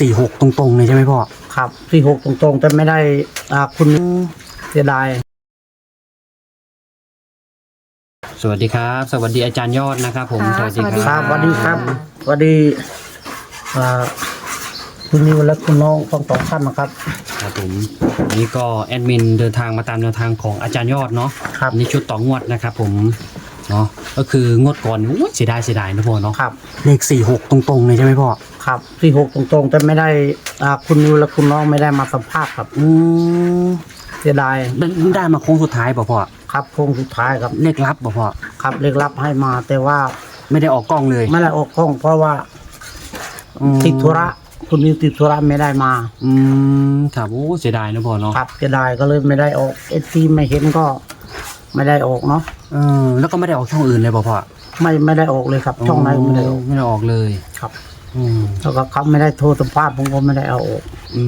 สี่หกตรงๆเลยใช่ไหมพ่อ ครับสี่หกตรงๆแต่ไม่ได้อ่าคุณเสียดาย สวัสดีครับ สวัสดีอาจารย์ยอดนะครับ ผมค่ะสวัสดีสวัสดีคครัรับบสวัสดีครับสวัสดีอ่าคุณนิวและคุณน้องทั้งสองท่านนะครับ ครับผมวันนี้ก็แอดมินเดินทางมาตามแนวทางของอาจารย์ยอดเนาะครับ อันนี้ชุดต่องวดนะครับผม เนาะก็คืองวดก่อนอุ๊ยเสียดายเสียดายนะพ่อเนาะครับ เลขสี่หกตรงๆเลยใช่ไหมพ่อครับสี่หกตรงๆ แต่ไม่ได้อ่าคุณนิวและคุณน้องไม่ได้มาสัมภาษณ์ครับอืมเสียดายได้ได้มาโค้งสุดท้ายเปล่ะพ่อครับโค้งสุดท้ายครับเลขลับเปล่ะพ่อครับเรียกรับให้มา แต่ว่าไม่ได้ออกกล้องเลยไม่ได้ออกกล้อง เพราะว่าอืมติดธุระคุณนิวติดธุระไม่ได้มาอืมครับโอ้เสียดายนะพ่อเนาะครับเสียดายก็เลยไม่ได้ออกเอซีไม่เห็นก็ ไม่ได้ออกเนาะเออแล้วก็ไม่ได้ออกช่องอื่นเลยเปล่ะพ่อไม่ไม่ได้ออกเลยครับ ช่องไหนก็ไม่ได้ออกไม่ได้ออกเลยครับอืมแล้วก็เขาไม่ได้โทรสัมภาษณ์ผมก็ไม่ได้เอาออกอื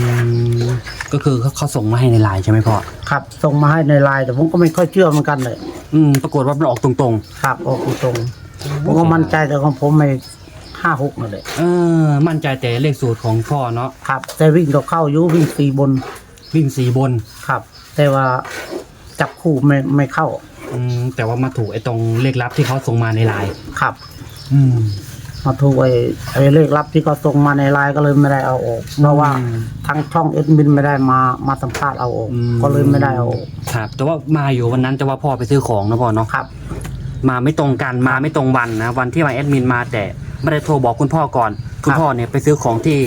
มก็คือเขาเขาส่งมาให้ในไลน์ใช่ไหมพ่อครับ ส่งมาให้ในไลน์แต่ผมก็ไม่ค่อยเชื่อเหมือนกันเลยอืมปรากฏว่ามันออกตรงครับออกตรงๆ ผมก็มั่นใจแต่ของผมไม่ห้าหกนั่นแหละๆเออมั่นใจแต่เลขสูตรของพ่อเนาะครับ แต่วิ่งก็เข้าอยุวิ่งสี่บนวิ่งสีบนครับ แต่ว่า จับคู่ไม่ไม่เข้าอืมแต่ว่ามาถูกไอ้ตรงเลขลับที่เขาส่งมาในไลน์ครับ อืม มาถูกไอ้ไอ้เลขลับที่เขาส่งมาในไลน์ก็เลยไม่ได้เอาออกเพราะว่าอืมทางช่องเอ็ดมินไม่ได้มามาสัมภาษณ์เอาออกอืม ก็เลยไม่ได้เอาออกครับ แต่ว่ามาอยู่วันนั้นแต่ว่าพ่อไปซื้อของนะพ่อเนาะครับ มาไม่ตรงกันมาไม่ตรงวันนะวันที่มาแอดมินมาแต่ไม่ได้โทรบอกคุณพ่อก่อน คุณพ่อเนี่ยไปซื้อของที่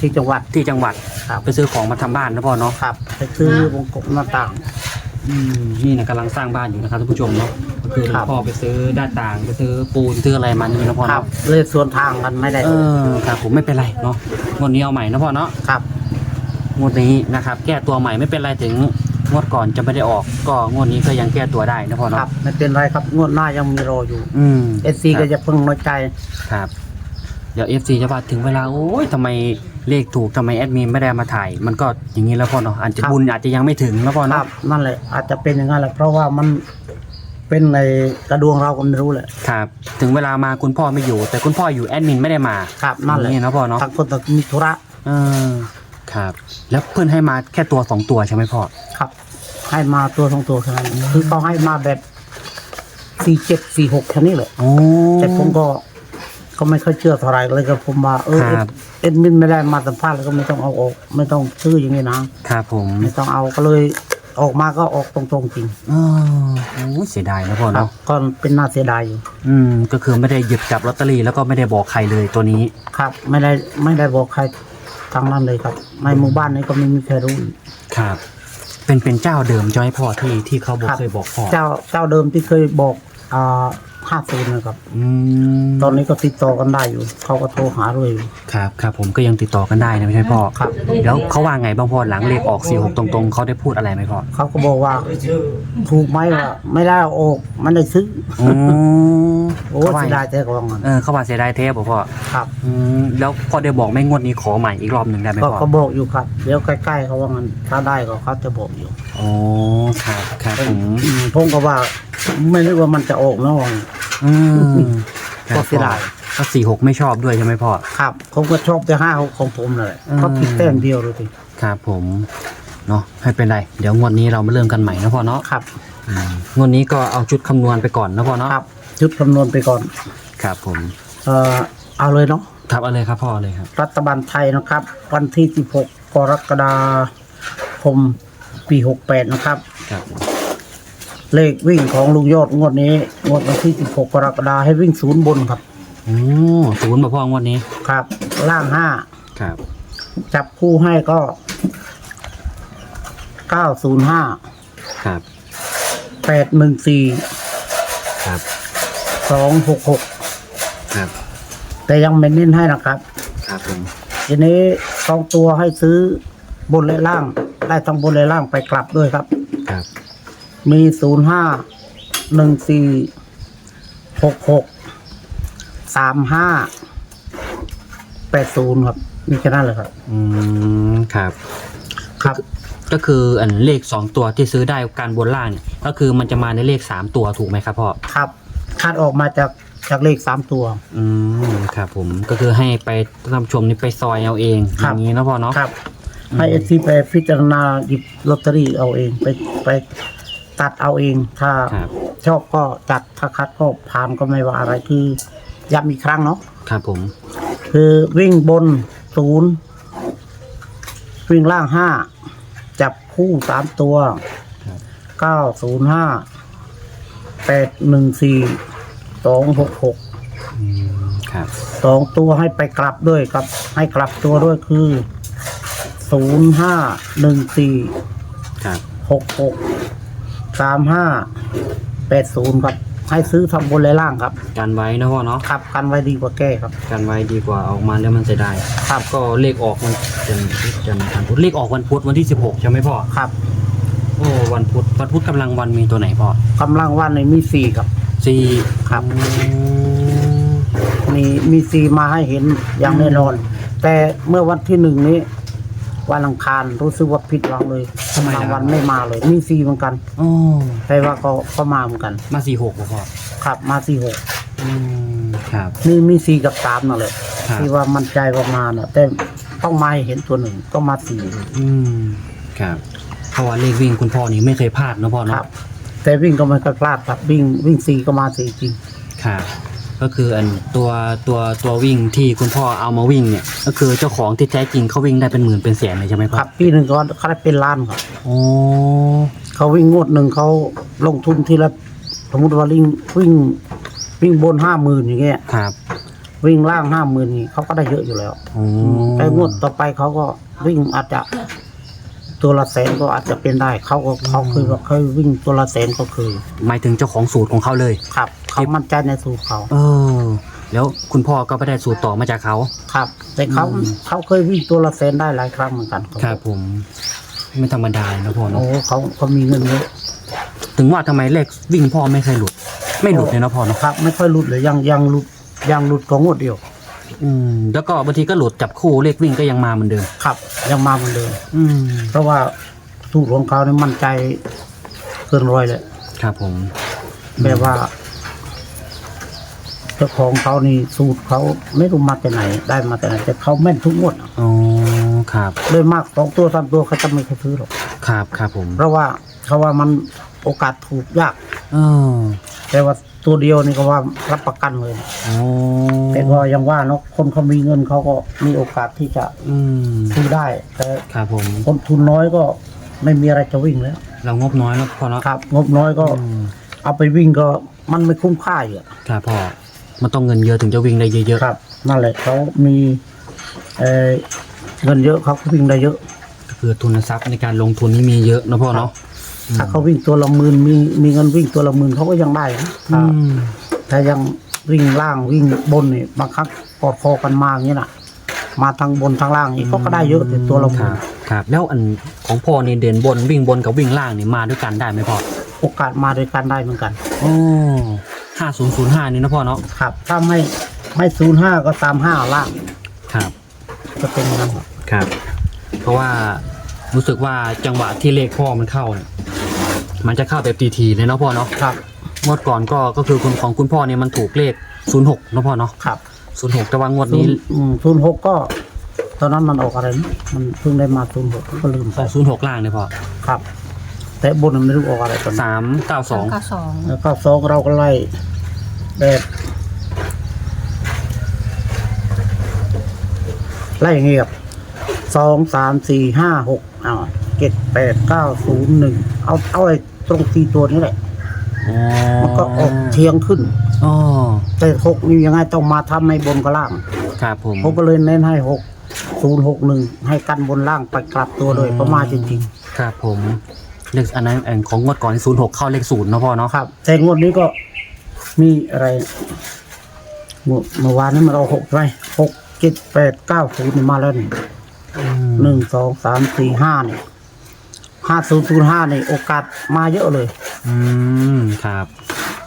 ที่จังหวัดที่จังหวัด ครับไปซื้อของมาทำบ้านนะพ่อเนาะ ครับไปซื้อวงกบหน้าต่างอืม นี่นะกำลังสร้างบ้านอยู่นะครับท่านผู้ชมเนาะก็คือครับพ่อไปซื้อด้านต่างไปซื้อปูนซื้ออะไรมานี่นะพ่อครับเนาะเลยสวนทางกันไม่ได้เออครับผมไม่เป็นไรเนาะงวดนี้เอาใหม่นะพ่อเนาะครับ งวดนี้นะครับ แก้ตัวใหม่ไม่เป็นไรถึงงวดก่อนจะไม่ได้ออก ก็งวดนี้ก็ยังแก้ตัวได้นะพ่อครัเนาะบไม่เป็นไรครับงวดหน้ายังมีรออยู่อืมเอซีก็จะเพิ่งน้อยใจ ครับ เดี๋ยว FC จะว่าถึงเวลาโอ้ยทำไมเลขถูกทำไมแอดมินไม่ได้มาถ่าย มันก็อย่างนี้แล้วพ่อเนาะอาจจะครับ บุญอาจจะยังไม่ถึงแล้วพ่อคเนาะรับนั่นแหละ อาจจะเป็นอย่างนั้นแหละเพราะว่ามันเป็นในกระดวงเราก็ไม่รู้แหละ ครับ ถึงเวลามาคุณพ่อไม่อยู่ แต่คุณพ่ออยู่แอดมินไม่ได้มาครับนั่นแหละ นี่นะพ่อเนาะทางคนต่างมีธุระเออครับ แล้วเพื่อนให้มาแค่ตัวสองตัวใช่ไหมพ่อครับ ให้มาตัวสองตัวแค่นั้นคือเขาให้มาแบบสี่เจ็ดสี่หกแค่นี้เลยโอ้แต่ผมก็ ก็ไม่ค่อยเชื่อเท่าไหร่เลยก็ผมว่าเออครับ เอ็ดมินไม่ได้มาสัมภาษณ์แล้วก็ไม่ต้องเอาออกไม่ต้องชื่ออย่างนี้นะครับผมไม่ต้องเอาก็เลยออกมาก็ออกตรงๆจริงเออโอ้ยเสียดายนะพ่อครับเนาะก็เป็นน่าเสียดายอยู่อืม ก็คือไม่ได้หยิบจับลอตเตอรี่แล้วก็ไม่ได้บอกใครเลยตัวนี้ ครับ ไม่ได้ไม่ได้บอกใครทางนั้นเลยครับในหมู่บ้านนี้ก็ไม่มีใครรู้ครับ เป็นเป็นเจ้าเดิมใช่ไหมพ่อที่ที่เขาบอกครับ เคยบอกพ่อเจ้าเจ้าเดิมที่เคยบอกอ่า ห้าศูนย์นะครับ อืมตอนนี้ก็ติดต่อกันได้อยู่ เขาก็โทรหาเลยอยู่ ครับครับผมก็ยังติดต่อกันได้นะไม่ใช่พ่อครับ แล้วเขาว่าไงบ้างพ่อหลังเลขออกสี่หกตรงๆเขาได้พูดอะไรไหมพ่อเขาก็บอกว่า ถูกไหมว่าไม่ได้เอาออกมันได้ซื้อ อืมโอ้เขาว่าเสียดายแต่ก็ว่างั้นเออเขาว่าเสียดายเทปบอกพ่อครับ อืมแล้วพ่อได้บอกไม่งวดนี้ขอใหม่อีกรอบหนึ่งได้ไหมก็พ่อเขาบอกอยู่ครับ เดี๋ยวใกล้ๆเขาว่างั้นถ้าได้ก็เขาจะบอกอยู่ อ๋อครับครับผม อืมผมก็ว่า ไม่นึกว่ามันจะออกนะว่างั้นอืมก็เสียดาย ก็สี่หกไม่ชอบด้วยใช่ไหมพ่อ ครับผมก็ชอบแต่ห้าหกของผมเลยอืมเขาติดแต้มเดียวเลยทีครับผมเนาะไม่เป็นไร เดี๋ยวงวดนี้เรามาเริ่มกันใหม่นะพ่อเนาะครับ อืมงวดนี้ก็เอาชุดคำนวณไปก่อนนะพ่อเนาะครับชุดคำนวณไปก่อน ครับผมเอ่อเอาเลยเนาะครับเอาเลยครับพ่อเลยครับ รัฐบาลไทยนะครับ วันที่ 16 กรกฎาคมปี 68 นะครับ ครับ เลขวิ่งของลุงยอดงวดนี้งวดวันที่ 16 กรกฎาให้วิ่งศูนย์บนครับ โอ้ศูนย์มาพ่องวดนี้ ครับ ล่างห้าครับ จับคู่ให้ก็ 905 ครับ 814 ครับ 266 ครับ แต่ยังไม่เน้นให้นะครับ ครับผม ทีนี้สองตัวให้ซื้อบนและล่าง ได้ทั้งบนและล่างไปกลับด้วยครับ ครับ มีศูนย์ห้าหนึ่งสี่หกหกสามห้าแปดศูนย์ครับ มีแค่นั้นเลยครับ อืมครับ ครับ ก็คืออันเลขสองตัวที่ซื้อได้การบนล่างเนี่ยก็คือมันจะมาในเลขสามตัวถูกไหมครับพ่อ ครับคาดออกมาจากจากเลขสามตัว อืมครับผมก็คือให้ไปท่านผู้ชมนี่ไปซอยเอาเองคอรับ ย่างนี้เนาะพ่อเนาะ ครับ ให้เอซีไปพิจารณาหยิบลอตเตอรี่เอาเองไปไป ตัดเอาเอง ถ้าครับ ชอบก็จัดถ้าคัดก็ผ่านก็ไม่ว่าอะไรคือย้ำอีกครั้งเนาะครับผมคือวิ่งบนศูนย์วิ่งล่างห้าจับคู่สามตัวครับเก้าศูนย์ห้าแปดหนึ่งสี่สองหกหก อืมครับสองตัวให้ไปกลับด้วยครับ ให้กลับตัวด้วยคือศูนย์ห้าหนึ่งสี่ครับหกหก สามห้าแปดศูนย์ครับ ให้ซื้อทำบนและล่างครับกันไว้นะพ่อเนาะขับกันไว้ดีกว่าแก้ครับ กันไว้ดีกว่าออกมาแล้วมันเสียดายครับก็เลขออกมันจะจะวันพุธเลขออกวันพุธวันที่สิบหกใช่ไหมพ่อครับโอ้วันพุธวันพุธกำลังวันมีตัวไหนพ่อกำลังวันในมีสี่ครับ สี่ครับอืมมีมีซีมาให้เห็นอย่างแน่นอน แต่เมื่อวันที่หนึ่งนี้ วันอังคารรู้สึกว่าผิดหวังเลยทำไมบางล่ะวันไม่มาเลย มีซีเหมือนกัน อ๋อแต่ว่าก็ก็มาเหมือนกันมาสี่หกพ่อครับมาสี่หกอืมครับ มีมีซีกับสามนั่นแหละครับ ที่ว่ามั่นใจว่ามาเน่ะแต่ต้องมาให้เห็นตัวหนึ่งก็มาสี่อืมครับเพราะว่าเลขวิ่งคุณพ่อนี่ไม่เคยพลาดนะพ่อคเนาะรับ แต่วิ่งก็ไม่ค่อยพลาดครับวิ่งวิ่งซีก็มาสี่จริง ครับ ก็คืออันตัวตัวตัววิ่งที่คุณพ่อเอามาวิ่งเนี่ย ก็คือเจ้าของที่แท้จริงเขาวิ่งได้เป็นหมื่นเป็นแสนเลยใช่ไหมพ่อครับปีหนึ่งก็เขาได้เป็นล้านครับโอ้เขาวิ่งงวดหนึ่งเขาลงทุนทีละสมมติว่าวิ่งวิ่งวิ่งบนห้าหมื่นอย่างเงี้ยครับวิ่งล่างห้าหมื่นนี่เขาก็ได้เยอะอยู่แล้ว โอ้แต่งวดต่อไปเขาก็วิ่งอาจจะ ตัวละแสนก็อาจจะเป็นได้เขาก็เขาเคยว่าเคยวิ่งตัวละแสนก็เคยหมายถึงเจ้าของสูตรของเขาเลย ครับเขามั่นใจในสูตรเขา เออ แล้วคุณพ่อก็ไปได้สูตรต่อมาจากเขาครับ แต่เขาอืมเขาเคยวิ่งตัวละแสนได้หลายครั้งเหมือนกันครับผมไม่ธรรมดานะพ่อโอ้เนาะเขาเขามีเงินเยอะถึงว่าทำไมเลขวิ่งพ่อไม่เคยหลุด ไม่หลุดเลยนะพ่อเนาะครับ ไม่ค่อยหลุดเลยยังยังหลุดยังหลุดของงวดเดียว อืมแล้วก็บางทีก็หลุดจับคู่เลขวิ่งก็ยังมาเหมือนเดิม ครับ ยังมาเหมือนเดิมอืมเพราะว่าสูตรของเขาเนี่ยมั่นใจเกินร้อยเลยครับผม แบบว่าเจ้าของเขานี่สูตรเขาไม่รู้มาจากไหน ได้มาจากไหนแต่เขาแม่นทุกงวดอะอ๋อ ครับ โดยมากสองตัวสามตัวเขาจะไม่เคยซื้อหรอกครับ ครับผมเพราะว่าเขาว่ามันโอกาสถูกยาก เออแต่ว่า ตัวเดียวนี่ก็ว่ารับประกันเลยโอ้แต่ก็ยังว่าเนาะคนเขามีเงินเขาก็มีโอกาสที่จะอืมซื้อได้ แต่ครับผม คนทุนน้อยก็ไม่มีอะไรจะวิ่งแล้วเรางบน้อยแล้วพ่อเนาะครับ งบน้อยก็ อืมเอาไปวิ่งก็มันไม่คุ้มค่าอยู่อะครับพ่อมันต้องเงินเยอะถึงจะวิ่งได้เยอะครับ นั่นแหละเขามีเอ่อเงินเยอะเขาก็วิ่งได้เยอะ ๆก็คือทุนทรัพย์ในการลงทุนนี่มีเยอะนะพ่อเนาะ ถ้าเขาวิ่งตัวละหมื่นมีมีเงินวิ่งตัวละหมื่นเขาก็ยังได้นะอืถ้ามถ้ายังวิ่งล่างวิ่งบนนี่บางครั้งกอดคอกันมาอย่างนี้น่ะ มาทางบนทางล่างนี่เขาก็ได้เยอะแต่ตัวละหคมื่รันบครับ แล้วอันของพ่อนี่เด่นบนวิ่งบนกับวิ่งล่างนี่มาด้วยกันได้ไหมพ่อโอกาสมาด้วยกันได้เหมือนกันโอ้ห้าศูนย์ศูนย์ห้านี่นะพ่อเนาะครับถ้าไม่ไม่ศูนย์ห้าก็ตามห้าล่างครับ ก็เป็นอย่างนั้นครับเพราะว่ารู้สึกว่าจังหวะที่เลขพ่อมันเข้าเนี่ย มันจะเข้าแบบทีๆเลยเนาะพ่อเนาะครับงวดก่อนก็ก็คือคุณของคุณพ่อเนี่ยมันถูกเลขศูนย์หกนะพ่อเนาะครับศูนย์หกแต่ว่างวดศูนี้นย์ศูนย์หกก็ ตอนนั้นมันออกอะไรนะมันเพิ่งได้มาศูนย์หกก็ลืมไปศูนย์หกล่างเนี่ยพ่อครับ แต่บนมันไม่รู้ออกอะไรตอนนั้นสามเก้าสองเก้าสองแล้วก็สองเราก็ไล่แบบไล่อย่างงี้ครับสองสามสี่ห้าหกเอาเจ็ดแปดเก้าศูนย์หนึ่ง เอาเอาไอ้ตรงสี่ตัวนี้แหละ อ๋อมันก็ออกเทียงขึ้น อ๋อแต่หกนี่ยังไงต้องมาทำให้บนกับล่างครับผม ผมก็เลยเน้นให้หกศูนย์หกหนึ่งให้กันบนล่างไปกลับตัวเลยประมาณจริงครับผมเลขอันนั้นอันของงวดก่อนศูนย์หกเข้าเลขศูนย์เนาะพ่อเนาะๆครับ แต่งวดนี้ก็มีอะไรงวดเมื่อวานนี้มันเอาหกใช่ไหมหกเจ็ดแปดเก้าศูนย์มาแล้วนี่อืมหนึ่งสองสามสี่ห้าเนี่ย ห้าศูนย์ศูนย์ห้านี่โอกาสมาเยอะเลย อืมครับ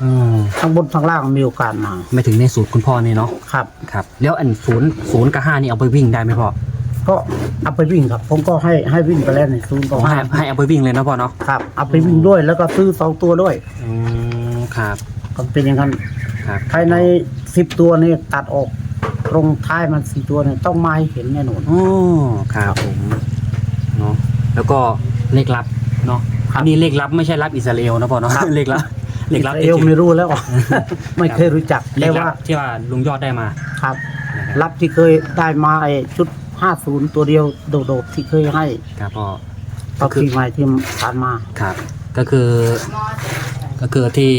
อืมทั้งบนทั้งล่างมีโอกาสมา ไม่ถึงในสูตรคุณพ่อนี่เนาะครับ ครับ แล้วอันศูนย์ศูนย์กับห้านี่เอาไปวิ่งได้ไหมพ่อก็เอาไปวิ่งครับ ผมก็ให้ให้วิ่งไปแล้วในศูนย์ก็ให้ห้าให้เอาไปวิ่งเลยนะพ่อเนาะครับเอาไปวิ่งด้วยแล้วก็ซื้อสองตัวด้วยอืมครับก็เป็นอย่างนั้นครับภายในสิบตัวนี่ตัดออก ตรงท้ายมันสี่ตัวเนี่ยต้องมาให้เห็นแน่นอน โอ้ครับผมเนาะแล้วก็ เลขลับเนาะครับอันนี้เลขลับไม่ใช่ลับอิสราเอลนะพ่อเนาะครับเลขลับเลขลับเอลไม่รู้แล้ว ไม่เคยรู้จักเลแต่ขลัว่าบที่ว่าลุงยอดได้มาครับนะครับรับที่เคยได้มาไอ้ชุดห้าศูนย์ตัวเดียวโดดๆที่เคยให้ครับพ่อตอนปีใหม่ที่ผ่านมาครับ ก็คือ ก็คือที่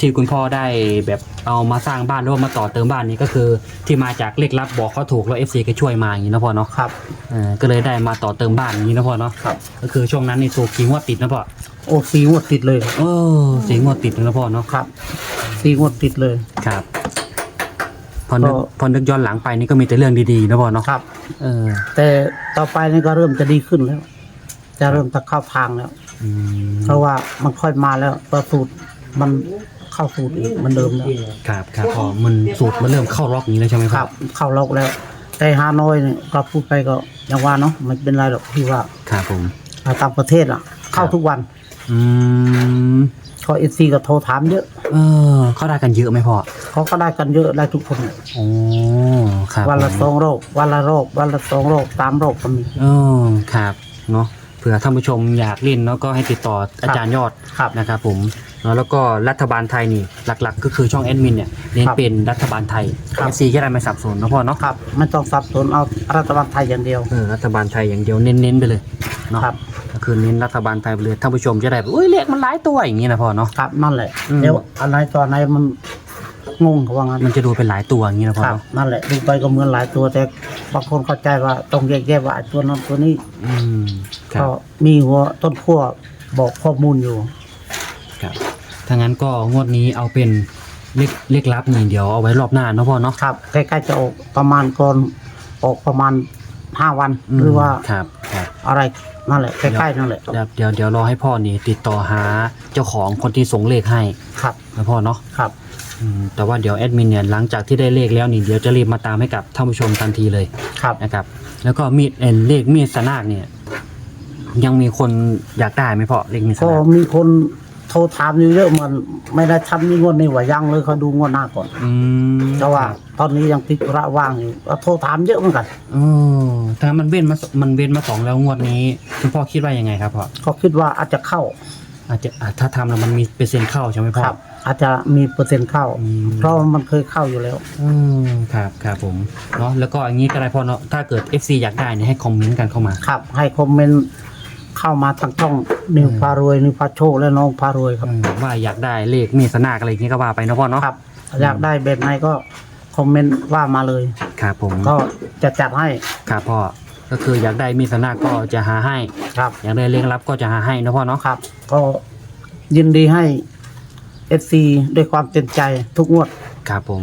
ที่คุณพ่อได้แบบเอามาสร้างบ้านหรือว่ามาต่อเติมบ้านนี้ก็คือ ที่มาจากเลขลับบอกเขาถูกแล้วเอฟซีก็ช่วยมาอย่างนี้นะพ่อเนาะครับเออก็เลยได้มาต่อเติมบ้านอย่างนี้นะพ่อเนาะครับ ก็คือช่วงนั้นนี่ถูกกี่งวดติดนะพ่อโอ้สีงวดติดเลยเออสีงวดติดเลยนะพ่อเนาะครับสีงวดติดเลย ครับ พอนึกก็ พอนึกย้อนหลังไปนี่ก็มีแต่เรื่องดีๆนะพ่อเนาะครับ เออแต่ต่อไปนี่ก็เริ่มจะดีขึ้นแล้ว จะเริ่มจะเข้าทางแล้ว อืมเพราะว่ามันค่อยมาแล้วประสูตรมัน เข้าสูตรอีกเหมันเดิมแล้วครับครับพอมันสูตรมันเริ่มเข้าล็อกอย่างนี้แล้วใช่ไหมคครัรับบ เข้าล็อกแล้ว แต่ฮานอยเนี่ยก็พูดไปก็อย่างว่าเนาะมันเป็นไรหรอกที่ว่าครับผมต่างประเทศอะ เข้าทุกวันอืมก็เอซีก็โทรถามเยอะเออเขาได้กันเยอะไหมพ่อเขาก็ได้กันเยอะได้ทุกคน โอ้ครับวันละผมสองโรควันละโรควันละสองโรคสามโรคก็มีเออครับเนาะเผื่อท่านผู้ชมอยากเล่นเนาะก็ให้ติดต่ออาจารย์ยอดครับ นะครับผมเนาะแล้วก็รัฐบาลไทยนี่หลักๆ ก็คือช่องแอดมินเนี่ยเน้นครับเป็นรัฐบาลไทยครับ เอซีก็ได้ไม่สับสนนะพ่อเนาะครับไม่ต้องสับสนเอารัฐบาลไทยอย่างเดียว เออรัฐบาลไทยอย่างเดียวเน้นๆไปเลยเนาะครับ ก็คือเน้นรัฐบาลไทยไปเลยท่านผู้ชมจะได้แบบอุ้ยเลขมันหลายตัวอย่างนี้นะพ่อเนาะ ครับนั่นแหละ อืม เดี๋ยวอะไรตอนไหนมันงงเขาว่างั้นมันจะดูเป็นหลายตัวอย่างนี้นะพ่อครับ เนาะนั่นแหละดูไปก็เหมือนหลายตัวแต่บางคนเข้าใจว่าต้องแยกแยะว่าไอ้ตัวนั้นตัวนี้อืมครัก็บมีหัวต้นขั้วบอกข้อมูลอยู่ ครับ ถ้างั้นก็งวดนี้เอาเป็นเลขเลขลับนี่เดี๋ยวเอาไว้รอบหน้าเนาะพ่อเนาะ ครับใกล้ๆจะออกประมาณก่อนออกประมาณห้าวันหรือว่าครับครับ อะไรนั่นแหละใกล้ๆนั่นแหละเดี๋ยวเดี๋ยวเดี๋ยวรอให้พ่อนี่ติดต่อหาเจ้าของคนที่ส่งเลขให้ครับนะพ่อเนาะครับ อืมแต่ว่าเดี๋ยวแอดมินเนี่ยหลังจากที่ได้เลขแล้วนี่เดี๋ยวจะรีบมาตามให้กับท่านผู้ชมทันทีเลยครับนะครับ แล้วก็มีดเอ็นเลขมีดสนากเนี่ย ยังมีคนอยากได้ไหมพ่อเลขมีดสก็นากมีคนโท รถามอยู่เยอะเหมือนไม่ได้ทำนี่งวดนี้ว่ายังเลยเขาดูงวดหน้าก่อนอืมเพราะว่า ตอนนี้ยังติดธุระว่างอยู่ก็โทรถามเยอะเหมือนกันอ๋อถ้ามันเว้นมาสมันเว้นมาสองแล้วงวดนี้คุณพ่อคิดว่ายังไงครับพ่อก็คิดว่าอาจจะเข้าอาจจะอะถ้าทำแล้วมันมีเปอร์เซ็นต์เข้าใช่ไหมพ่อครับ อาจจะมีเปอร์เซ็นต์เข้า อืม เพราะมันเคยเข้าอยู่แล้ว อืมครับครับผมเนาะแล้วก็อย่างนี้ก็ได้พ่อเนาะถ้าเกิด FC อยากได้เนี่ยให้คอมเมนต์กันเข้ามา ครับ ให้คอมเมนต์ เข้ามาทางช่องนิวพารวยนิวพาโชคและน้องพารวยครับ อืมว่าอยากได้เลขมีดสนากอะไรอย่างนี้ก็ว่าไปเนาะพ่อเนาะครับ อยากได้แบบไหนก็คอมเมนต์ว่ามาเลย ครับผมก็จะจัดให้ครับพ่อก็คืออยากได้มีดสนากก็จะหาให้ ครับ อยากได้เลขลับก็จะหาให้เนาะพ่อเนาะครับ ก็ยินดีให้เอฟซีด้วยความเต็มใจทุกงวด ครับผม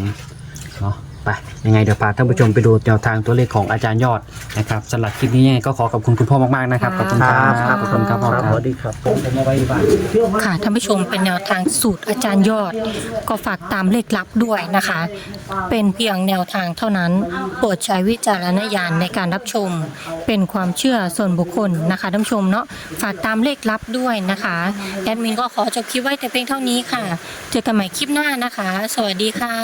เนาะ ไปยังไงเดี๋ยวพาท่านผู้ชมไปดูแนวทางตัวเลขของอาจารย์ยอดนะครับสำหรับคลิปนี้ยังไงก็ขอขอบคุณคุณพ่อมากๆนะครับขอบคุณครับขอบคุณครับพ่อคสรับวัสดีครับผมผมเอาไว้ที่บ้านค่ะท่านผู้ชมเป็นแนวทางสูตรอาจารย์ยอด ก็ฝากตามเลขลับด้วยนะคะ เป็นเพียงแนวทางเท่านั้น โปรดใช้วิจารณญาณในการรับชม เป็นความเชื่อส่วนบุคคลนะคะท่านผู้ชมเนาะฝากตามเลขลับด้วยนะคะแอดมินก็ขอจบคลิปไว้แต่เพียงเท่านี้ค่ะ เจอกันใหม่คลิปหน้านะคะ สวัสดีค่ะ